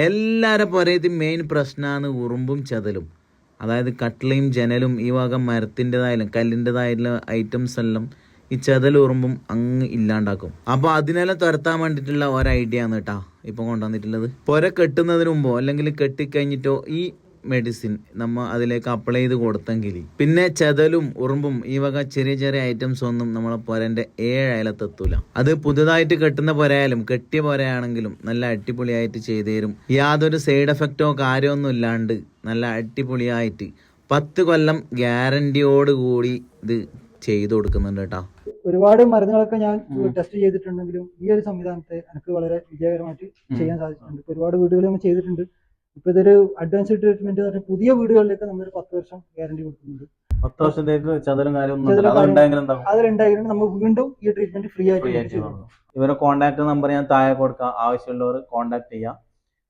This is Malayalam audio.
എല്ലാവരുടെ പുരയത്ത് മെയിൻ പ്രശ്നമാണ് ഉറുമ്പും ചതലും. അതായത് കട്ടിളയും ജനലും ഈ വക മരത്തിന്റെതായാലും കല്ലിന്റെതായാലും ഐറ്റംസ് എല്ലാം ഈ ചതൽ ഉറുമ്പും അങ്ങ് ഇല്ലാണ്ടാക്കും. അപ്പോൾ അതിനെല്ലാം തുരത്താൻ വേണ്ടിയിട്ടുള്ള ഒരു ഐഡിയ ആണ് കേട്ടോ ഇപ്പം കൊണ്ടുവന്നിട്ടുള്ളത്. പുര കെട്ടുന്നതിന് മുമ്പോ അല്ലെങ്കിൽ കെട്ടിക്കഴിഞ്ഞിട്ടോ ഈ മെഡിസിൻ നമ്മൾ അതിലേക്ക് അപ്ലൈ ചെയ്ത് കൊടുത്തെങ്കിൽ പിന്നെ ചെതലും ഉറുമ്പും ഈ വക ചെറിയ ചെറിയ ഐറ്റംസ് ഒന്നും നമ്മളെ പുരന്റെ ഏഴയലത്തെത്തൂല. അത് പുതുതായിട്ട് കെട്ടുന്ന പുരയായാലും കെട്ടിയ പുരയാണെങ്കിലും നല്ല അടിപൊളിയായിട്ട് ചെയ്തു തരും യാതൊരു സൈഡ് എഫക്റ്റോ കാര്യമൊന്നും ഇല്ലാണ്ട് നല്ല അടിപൊളിയായിട്ട് പത്ത് കൊല്ലം ഗ്യാരണ്ടിയോട് കൂടി ഇത് ചെയ്തു കൊടുക്കുന്നുണ്ട് കേട്ടോ. ഒരുപാട് മരുന്നുകളൊക്കെ ഞാൻ ടെസ്റ്റ് ചെയ്തിട്ടുണ്ടെങ്കിലും ഈ ഒരു സംവിധാനത്തെ എനിക്ക് വളരെ വിജയകരമായിട്ട് ചെയ്യാൻ സാധിച്ചിട്ടുണ്ട്. ഒരുപാട് വീടുകളിൽ നമ്മൾ ചെയ്തിട്ടുണ്ട്. ഇപ്പൊ ഇതൊരു അഡ്വാൻസ് ട്രീറ്റ്മെന്റ് എന്ന് പറഞ്ഞാൽ പുതിയ വീടുകളിലേക്ക് നമ്മളൊരു പത്ത് വർഷം ഗ്യാരണ്ടി കൊടുക്കുന്നുണ്ട്. പത്ത് വർഷത്തേക്ക് ചതലും കാര്യമൊന്നും അതിലുണ്ടായിരുന്നു നമ്മൾ വീണ്ടും ഈ ട്രീറ്റ്മെന്റ് ഫ്രീ ആയിട്ട് ഇവരെ കോൺടാക്ട് നമ്പർ ഞാൻ താഴെ കൊടുക്കാം. ആവശ്യമുള്ളവർ കോൺടാക്ട് ചെയ്യാം.